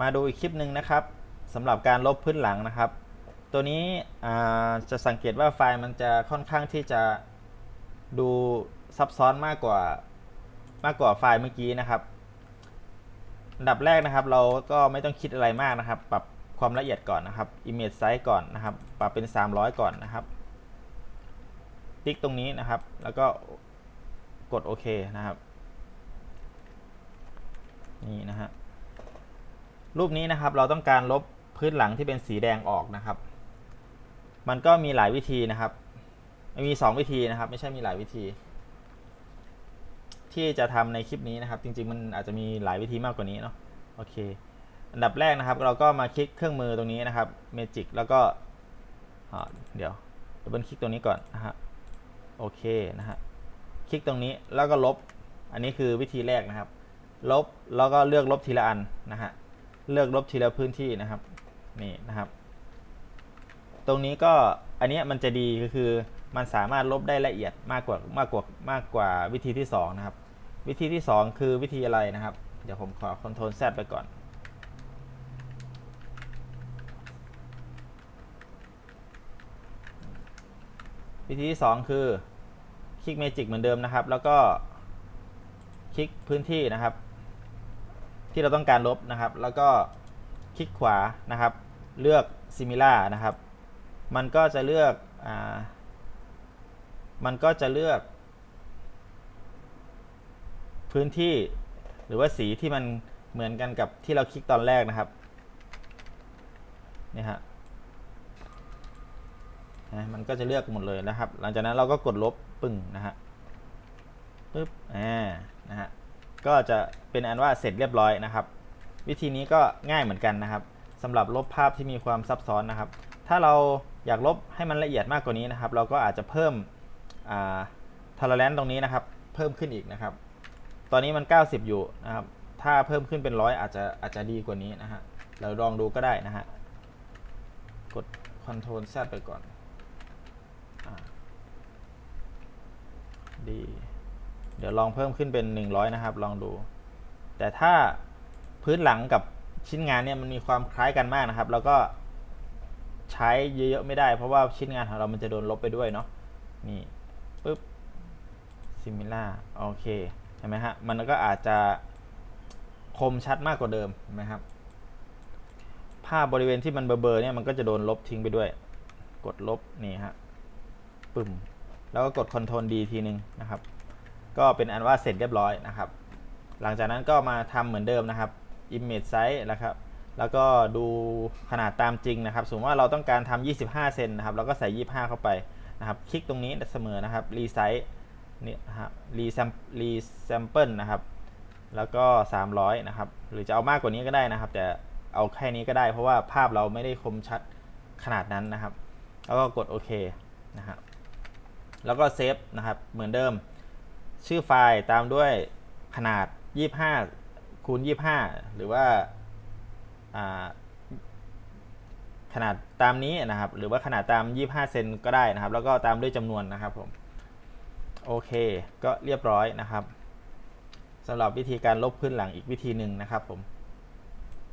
มาดูอีกคลิปหนึ่งนะครับสำหรับการลบพื้นหลังนะครับ ตัวนี้จะสังเกตว่าไฟล์มันจะค่อนข้างที่จะดูซับซ้อนมากกว่ามากกว่าไฟล์เมื่อกี้นะครับอันดับแรกนะครับ เราก็ไม่ต้องคิดอะไรมากนะครับ ปรับความละเอียดก่อนนะครับ image size ก่อนนะครับ ปรับเป็น 300 ก่อนนะครับ ติ๊กตรงนี้นะครับ แล้วก็กดโอเคนะครับ นี่นะฮะ รูปนี้นะครับเราต้องการลบพื้นหลังที่เป็นสีแดงออกนะครับ มันก็มีหลายวิธีนะครับ มี 2 วิธีนะครับ ไม่ใช่มีหลายวิธี ที่จะทำในคลิปนี้นะครับ จริง ๆ มันอาจจะมีหลายวิธีมากกว่านี้เนาะโอเค อันดับแรกนะครับ เราก็มาคลิกเครื่องมือตรงนี้นะครับ Magic แล้วก็เดี๋ยวดับเบิลคลิกตรงนี้ก่อนนะฮะโอเคนะฮะคลิกตรงนี้แล้วก็ลบ อันนี้คือวิธีแรกนะครับ ลบแล้วก็เลือกลบทีละอันนะฮะ เลือกลบทีละพื้นที่นะครับนี่นะครับ ตรงนี้ก็อันนี้มันจะดีก็คือมันสามารถลบได้ละเอียดมากกว่ามากกว่ามากกว่าวิธีที่ 2 นะครับ วิธีที่ 2 คือวิธีอะไรนะครับ เดี๋ยวผมขอ Ctrl Z ไปก่อน วิธีที่ 2 คือคลิก Magic เหมือนเดิมนะครับ แล้วก็คลิกพื้นที่นะครับ ที่เราต้องการลบนะครับ แล้วก็คลิกขวานะครับ เลือก Similar นะครับ มันก็จะเลือกอ่ามันก็จะเลือก พื้นที่หรือว่าสีที่มันเหมือนกันกับที่เราคลิกตอนแรกนะครับนี่ฮะมันก็จะเลือกหมดเลยนะครับ หลังจากนั้นเราก็กดลบปึ้งนะฮะปึ๊บอ่านะฮะ ก็จะเป็นอันว่าเสร็จเรียบร้อยนะครับ วิธีนี้ก็ง่ายเหมือนกันนะครับสำหรับลบภาพที่มีความซับซ้อนนะครับ ถ้าเราอยากลบให้มันละเอียดมากกว่านี้นะครับ เราก็อาจจะเพิ่มทาร์แลนตรงนี้นะครับ เพิ่มขึ้นอีกนะครับ ตอนนี้มัน 90 อยู่นะครับ ถ้าเพิ่มขึ้นเป็นร้อยอาจจะอาจจะดีกว่านี้นะฮะเราลองดูก็ได้นะฮะกด Ctrl Z ไปก่อนอดี เดี๋ยวลองเพิ่มขึ้นเป็น 100 นะครับ ลองดู แต่ถ้าพื้นหลังกับชิ้นงานเนี่ยมันมีความคล้ายกันมากนะครับ แล้วก็ใช้เยอะๆไม่ได้ เพราะว่าชิ้นงานของเรามันจะโดนลบไปด้วยเนาะนี่ปุ๊บ similar โอเคเห็นไหมฮะมันก็อาจจะคมชัดมากกว่าเดิมนไหมครับภาพบริเวณที่มันเบลอๆเนี่ยมันก็จะโดนลบทิ้งไปด้วย กดลบนี่ฮะปึ่มแล้วก็กด Ctrl D ทีนึงนะครับ ก็เป็นอันว่าเสร็จเรียบร้อยนะครับ หลังจากนั้นก็มาทำเหมือนเดิมนะครับ image size นะครับ แล้วก็ดูขนาดตามจริงนะครับ สมมติว่าเราต้องการทำ25 เซนนะครับ เราก็ใส่ 25 เข้าไปนะครับ คลิกตรงนี้เสมอนะครับ resize นี่ฮะรีแซมรีแซมเปิลนะครับ แล้วก็ 300 นะครับ หรือจะเอามากกว่านี้ก็ได้นะครับ แต่เอาแค่นี้ก็ได้ เพราะว่าภาพเราไม่ได้คมชัดขนาดนั้นนะครับ แล้วก็กดโอเคนะฮะแล้วก็เซฟนะครับ เหมือนเดิม ชื่อไฟล์ตามด้วยขนาด 25คูณ25 หรือว่าขนาดตามนี้นะครับ หรือว่าขนาดตาม 25 เซนก็ได้นะครับ แล้วก็ตามด้วยจำนวนนะครับผม โอเค ก็เรียบร้อยนะครับสำหรับวิธีการลบพื้นหลังอีกวิธีหนึ่งนะครับผม